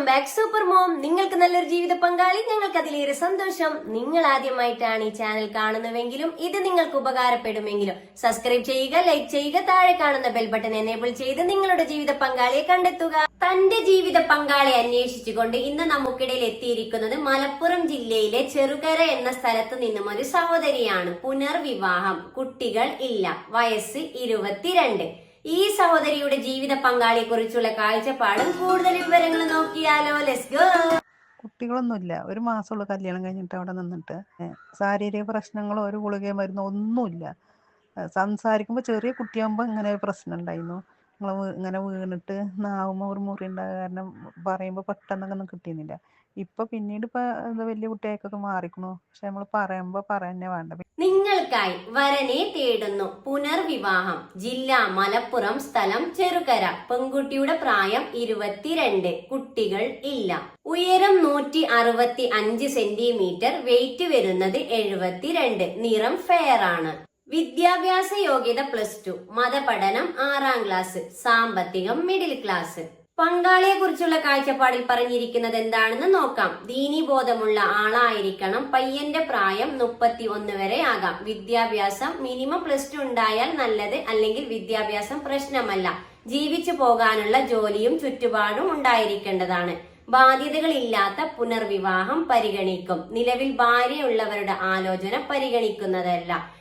Welcome back super mom നിങ്ങൾക്ക് നല്ലൊരു ജീവിത പങ്കാളി ഞങ്ങൾക്ക് അതിലേറെ സന്തോഷം. നിങ്ങൾ ആദ്യമായിട്ടാണ് ഈ ചാനൽ കാണുന്നുവെങ്കിലും ഇത് നിങ്ങൾക്ക് ഉപകാരപ്പെടുമെങ്കിലും സബ്സ്ക്രൈബ് ചെയ്യുക ലൈക്ക് ചെയ്യുക താഴെ കാണുന്ന ബെൽ ബട്ടൺ എനേബിൾ ചെയ്ത് നിങ്ങളുടെ ജീവിത പങ്കാളിയെ കണ്ടെത്തുക. തന്റെ ജീവിത പങ്കാളിയെ അന്വേഷിച്ചുകൊണ്ട് ഇന്ന് നമുക്കിടയിൽ എത്തിയിരിക്കുന്നത് മലപ്പുറം ജില്ലയിലെ ചെറുകര എന്ന സ്ഥലത്ത് നിന്നും ഒരു സഹോദരിയാണ്. പുനർവിവാഹം. കുട്ടികൾ ഇല്ല. വയസ്സ് ഇരുപത്തിരണ്ട്. ഈ സഹോദരിയുടെ ജീവിത പങ്കാളിയെ കുറിച്ചുള്ള കാഴ്ചപ്പാടും കൂടുതൽ വിവരങ്ങൾ നോക്കിയാലോ. ലെസ് ഗോ കുട്ടികളൊന്നുമില്ല. ഒരു മാസമുള്ള കല്യാണം കഴിഞ്ഞിട്ട് അവിടെ നിന്നിട്ട് ശാരീരിക പ്രശ്നങ്ങളോ ഒരു ഗുളികയും മരുന്നോ ഒന്നുമില്ല. സംസാരിക്കുമ്പോൾ ചെറിയ കുട്ടിയാകുമ്പോൾ ഇങ്ങനെ ഒരു പ്രശ്നം ഉണ്ടായിരുന്നു. നിങ്ങൾ ഇങ്ങനെ വീണിട്ട് നാവുമ്പോൾ ഒരു മുറി ഉണ്ടാകുക കാരണം പറയുമ്പോൾ പെട്ടെന്നൊന്നും കിട്ടിയിരുന്നില്ല. ഇപ്പൊ പിന്നീട് ഇപ്പൊ വലിയ കുട്ടിയായിക്കൊക്കെ മാറിക്കണു. പക്ഷെ നമ്മൾ പറയുമ്പോ പറയുന്നേ വേണ്ട. നിങ്ങൾക്കായി വരനെ തേടുന്നു പുനർവിവാഹം. ജില്ല മലപ്പുറം സ്ഥലം ചെറുകര. പെൺകുട്ടിയുടെ പ്രായം ഇരുപത്തിരണ്ട്. കുട്ടികൾ ഇല്ല. ഉയരം നൂറ്റി അറുപത്തി അഞ്ച് സെന്റിമീറ്റർ. വെയിറ്റ് വരുന്നത് എഴുപത്തിരണ്ട്. നിറം ഫെയർ ആണ്. വിദ്യാഭ്യാസ യോഗ്യത പ്ലസ് ടു മതപഠനം ആറാം ക്ലാസ് സാമ്പത്തികം മിഡിൽ ക്ലാസ് പങ്കാളിയെ കുറിച്ചുള്ള കാഴ്ചപ്പാടിൽ പറഞ്ഞിരിക്കുന്നത് എന്താണെന്ന് നോക്കാം. ദീനീബോധമുള്ള ആളായിരിക്കണം. പയ്യന്റെ പ്രായം മുപ്പത്തി ഒന്ന് വരെ ആകാം. വിദ്യാഭ്യാസം മിനിമം പ്ലസ് ടു ഉണ്ടായാൽ നല്ലത് അല്ലെങ്കിൽ വിദ്യാഭ്യാസം പ്രശ്നമല്ല. ജീവിച്ചു പോകാനുള്ള ജോലിയും ചുറ്റുപാടും ഉണ്ടായിരിക്കേണ്ടതാണ്. ബാധ്യതകളില്ലാത്ത പുനർവിവാഹം പരിഗണിക്കും. നിലവിൽ ഭാര്യയുള്ളവരുടെ ആലോചന പരിഗണിക്കുന്നതല്ല.